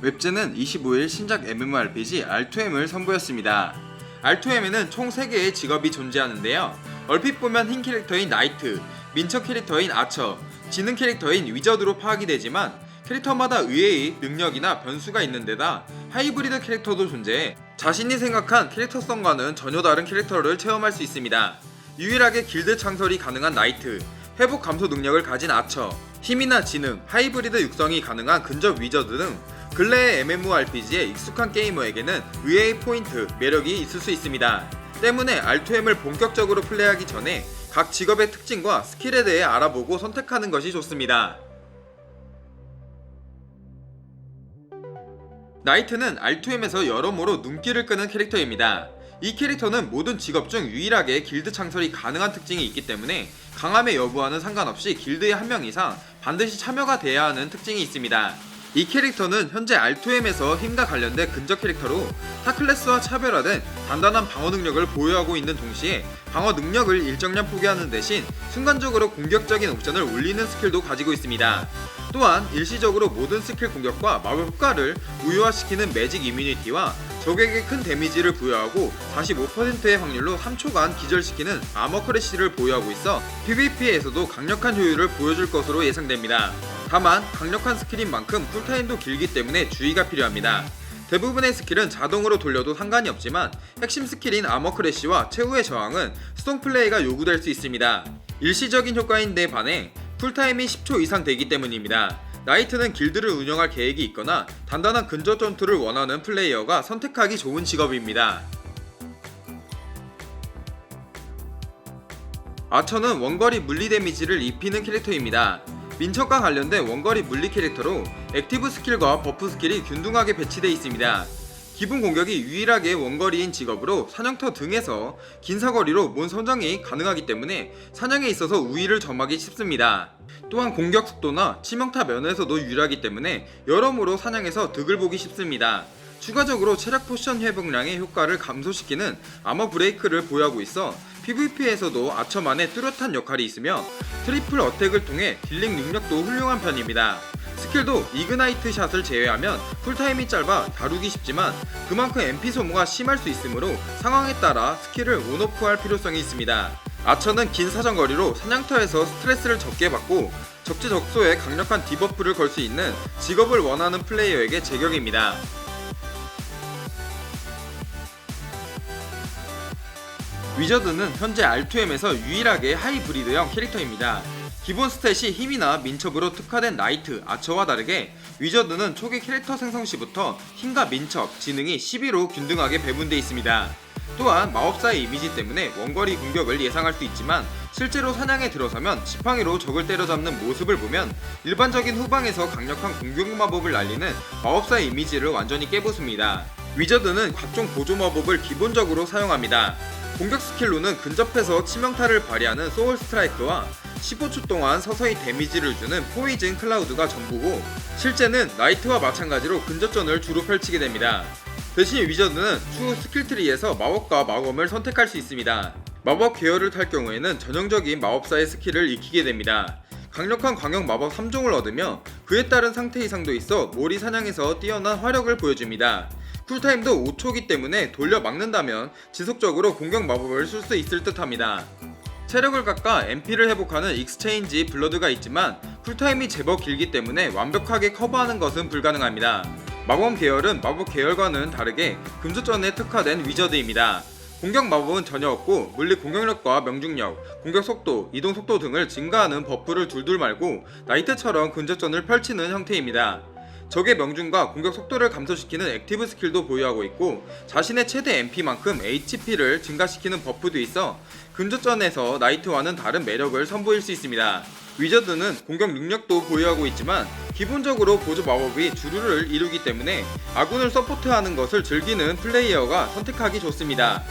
웹즈는 25일 신작 MMORPG R2M을 선보였습니다. R2M에는 총 3개의 직업이 존재하는데요. 얼핏 보면 흰 캐릭터인 나이트, 민첩 캐릭터인 아처, 지능 캐릭터인 위저드로 파악이 되지만 캐릭터마다 의외의 능력이나 변수가 있는 데다 하이브리드 캐릭터도 존재해 자신이 생각한 캐릭터성과는 전혀 다른 캐릭터를 체험할 수 있습니다. 유일하게 길드 창설이 가능한 나이트, 회복 감소 능력을 가진 아처, 힘이나 지능, 하이브리드 육성이 가능한 근접 위저드 등 근래의 MMORPG에 익숙한 게이머에게는 의외의 포인트, 매력이 있을 수 있습니다. 때문에 R2M을 본격적으로 플레이하기 전에 각 직업의 특징과 스킬에 대해 알아보고 선택하는 것이 좋습니다. 나이트는 R2M에서 여러모로 눈길을 끄는 캐릭터입니다. 이 캐릭터는 모든 직업 중 유일하게 길드 창설이 가능한 특징이 있기 때문에 강함의 여부와는 상관없이 길드의 한 명 이상 반드시 참여가 돼야 하는 특징이 있습니다. 이 캐릭터는 현재 R2M에서 힘과 관련된 근접 캐릭터로 타 클래스와 차별화된 단단한 방어 능력을 보유하고 있는 동시에 방어 능력을 일정량 포기하는 대신 순간적으로 공격적인 옵션을 올리는 스킬도 가지고 있습니다. 또한 일시적으로 모든 스킬 공격과 마법 효과를 무효화시키는 매직 이뮤니티와 적에게 큰 데미지를 부여하고 45%의 확률로 3초간 기절시키는 아머 크래쉬를 보유하고 있어 PVP에서도 강력한 효율을 보여줄 것으로 예상됩니다. 다만 강력한 스킬인 만큼 쿨타임도 길기 때문에 주의가 필요합니다. 대부분의 스킬은 자동으로 돌려도 상관이 없지만 핵심 스킬인 아머 크래쉬와 최후의 저항은 수동 플레이가 요구될 수 있습니다. 일시적인 효과인 데 반해 쿨타임이 10초 이상 되기 때문입니다. 나이트는 길드를 운영할 계획이 있거나 단단한 근접 전투를 원하는 플레이어가 선택하기 좋은 직업입니다. 아처는 원거리 물리 데미지를 입히는 캐릭터입니다. 민첩과 관련된 원거리 물리 캐릭터로 액티브 스킬과 버프 스킬이 균등하게 배치되어 있습니다. 기본 공격이 유일하게 원거리인 직업으로 사냥터 등에서 긴 사거리로 몸 선정이 가능하기 때문에 사냥에 있어서 우위를 점하기 쉽습니다. 또한 공격 속도나 치명타 면에서도 유리하기 때문에 여러모로 사냥에서 득을 보기 쉽습니다. 추가적으로 체력 포션 회복량의 효과를 감소시키는 아머 브레이크를 보유하고 있어 PVP에서도 아처만의 뚜렷한 역할이 있으며 트리플 어택을 통해 딜링 능력도 훌륭한 편입니다. 스킬도 이그나이트 샷을 제외하면 쿨타임이 짧아 다루기 쉽지만 그만큼 MP 소모가 심할 수 있으므로 상황에 따라 스킬을 온오프할 필요성이 있습니다. 아처는 긴 사정거리로 사냥터에서 스트레스를 적게 받고 적재적소에 강력한 디버프를 걸 수 있는 직업을 원하는 플레이어에게 제격입니다. 위저드는 현재 R2M에서 유일하게 하이브리드형 캐릭터입니다. 기본 스탯이 힘이나 민첩으로 특화된 나이트, 아처와 다르게 위저드는 초기 캐릭터 생성 시부터 힘과 민첩, 지능이 11로 균등하게 배분되어 있습니다. 또한 마법사의 이미지 때문에 원거리 공격을 예상할 수 있지만 실제로 사냥에 들어서면 지팡이로 적을 때려잡는 모습을 보면 일반적인 후방에서 강력한 공격 마법을 날리는 마법사의 이미지를 완전히 깨부숩니다. 위저드는 각종 보조 마법을 기본적으로 사용합니다. 공격 스킬로는 근접해서 치명타를 발휘하는 소울 스트라이크와 15초 동안 서서히 데미지를 주는 포이즌 클라우드가 전부고 실제는 나이트와 마찬가지로 근접전을 주로 펼치게 됩니다. 대신 위저드는 추후 스킬트리에서 마법과 마검을 선택할 수 있습니다. 마법 계열을 탈 경우에는 전형적인 마법사의 스킬을 익히게 됩니다. 강력한 광역 마법 3종을 얻으며 그에 따른 상태 이상도 있어 몰이 사냥에서 뛰어난 화력을 보여줍니다. 쿨타임도 5초기 때문에 돌려 막는다면 지속적으로 공격 마법을 쓸 수 있을 듯 합니다. 체력을 깎아 MP를 회복하는 익스체인지 블러드가 있지만 쿨타임이 제법 길기 때문에 완벽하게 커버하는 것은 불가능합니다. 마법 계열은 마법 계열과는 다르게 금수전에 특화된 위저드입니다. 공격 마법은 전혀 없고 물리 공격력과 명중력, 공격 속도, 이동 속도 등을 증가하는 버프를 둘둘 말고 나이트처럼 근접전을 펼치는 형태입니다. 적의 명중과 공격 속도를 감소시키는 액티브 스킬도 보유하고 있고 자신의 최대 MP만큼 HP를 증가시키는 버프도 있어 근접전에서 나이트와는 다른 매력을 선보일 수 있습니다. 위저드는 공격 능력도 보유하고 있지만 기본적으로 보조 마법이 주류를 이루기 때문에 아군을 서포트하는 것을 즐기는 플레이어가 선택하기 좋습니다.